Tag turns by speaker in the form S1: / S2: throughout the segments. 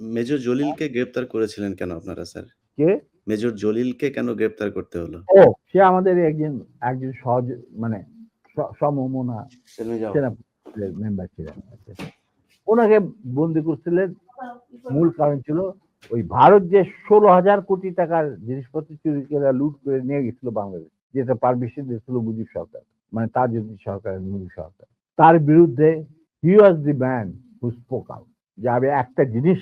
S1: Major
S2: হ্যাঁ।
S1: জলিলকে গ্রেপ্তার করেছিলেন কেন আপনারা স্যার?
S2: কে?
S1: মেজর জলিলকে কেন গ্রেপ্তার করতে হলো?
S2: ও সে আমাদের একজন একজন সহজ মানে সমমনা মেম্বার ছিলেন। ওনাকে বন্দি করছিলেন মূল কারণ ছিল ওই ভারত যে ষোলো হাজার কোটি টাকার জিনিসপত্র চুরি করে লুট করে নিয়ে গেছিল বাংলাদেশ যেটা পারমিশন দিয়েছিল মুজিব সরকার মানে তার যদি সরকার মুজিব সরকার তার বিরুদ্ধে he was the man who spoke out যে আমি একটা জিনিস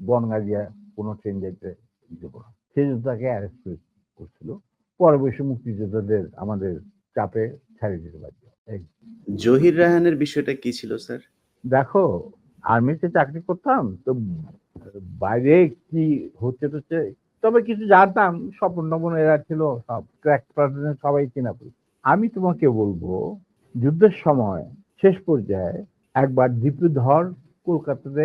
S2: বনগা দিয়ে কোনো ট্রেন যেতে দেবো না। সেই জন্য তাকে অ্যারেস্ট করছিল। পরে বসে মুক্তিযোদ্ধাদের আমাদের চাপে ছাড়িয়ে দিতে পারছে
S1: জহির রায়হানের বিষয়টা কি ছিল স্যার?
S2: দেখো আর্মিতে চাকরি করতাম তো বাইরে কি হচ্ছে হচ্ছে তবে কিছু জানতাম স্বপন নবন এরা ছিল সব ক্র্যাক পার্টনার সবাই চেনা আমি তোমাকে বলব যুদ্ধের সময় শেষ পর্যায়ে একবার দীপুধর কলকাতাতে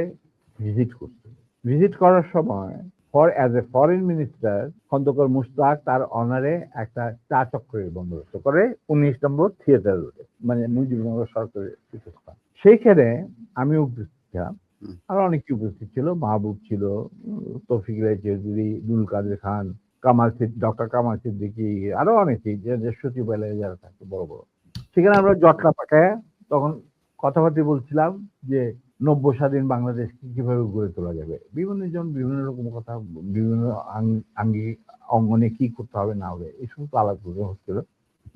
S2: ভিজিট করছে ভিজিট করার সময় for as a foreign minister Khondaker Mushtaq তার অনারে একটা চা চক্রের বন্দোবস্ত করে উনিশ নম্বর থিয়েটার রোডে মানে মুজিবনগর সরকারের পীঠস্থান। সেইখানে আমি উপস্থিত ছিলাম। আর অনেকে উপস্থিত ছিল। মাহবুব ছিল তৌফিক রায় চৌধুরী দুল কাদের খান কামাল ডক্টর কামাল সিদ্দিকি আরও অনেকেই যে যে সচিবালয়ে যারা থাকে বড় বড়। সেখানে আমরা জটলা পাঠায় তখন কথাবার্তা বলছিলাম যে নব্য স্বাধীন বাংলাদেশকে কীভাবে গড়ে তোলা যাবে? বিভিন্ন জন বিভিন্ন রকম কথা, বিভিন্ন আং- আঙ্গিক অঙ্গনে কি করতে হবে, না হবে, এই সমস্ত আলাপ করে হচ্ছিল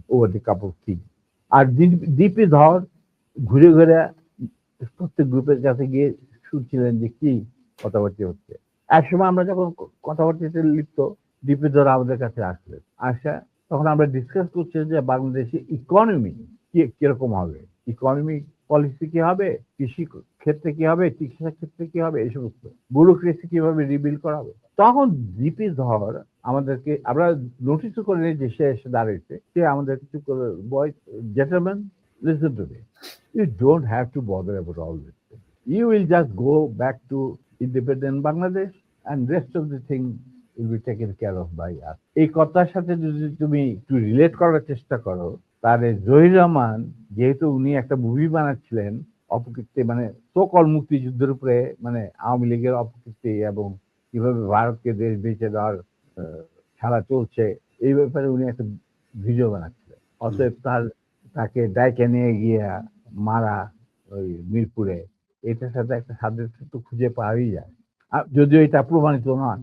S2: ওভার কাপড় কি আর দীপি ধর ঘুরে ঘুরে প্রত্যেক গ্রুপের কাছে গিয়ে শুনছিলেন যে কি কথাবার্তা হচ্ছে। এক সময় আমরা যখন কথাবার্তাতে লিপ্ত দীপি ধর আমাদের কাছে আসলেন আসা, তখন আমরা ডিসকাস করছি যে বাংলাদেশে ইকোনমি কি, কীরকম হবে? ইকোনমি পলিসি কি হবে? কৃষি ক্ষেত্রে কি হবে? চিকিৎসা ক্ষেত্রে কি হবে? এই সমস্ত। ব্যুরোক্রেসি কীভাবে রিবিল করা হবে? তখন জিপি ধর আমাদেরকে, আমরা নোটিস করে যে সে এসে দাঁড়িয়েছে। সে আমাদের কিছু করে boy gentleman listen to me you don't have to bother about all this you will just go back to independent Bangladesh and rest of the thing will be taken care of by us এই কথার সাথে যদি তুমি একটু relate করার চেষ্টা করো, তাহলে জহির রহমান যেহেতু উনি একটা মুভি বানাচ্ছিলেন অপকীর্তি মানে সকল মুক্তিযুদ্ধের উপরে মানে আওয়ামী লীগের অপকৃতি এবং কীভাবে ভারতকে দেশ বেঁচে দেওয়ার খেলা চলছে এই ব্যাপারে উনি একটা ভিডিও বানাচ্ছিলেন। অতএব তার তাকে ডাইকে নিয়ে গিয়ে মারা ওই মিরপুরে এটার সাথে একটা সাদৃশ্য তো খুঁজে পাওয়াই যায়। আর যদিও এটা প্রমাণিত নয়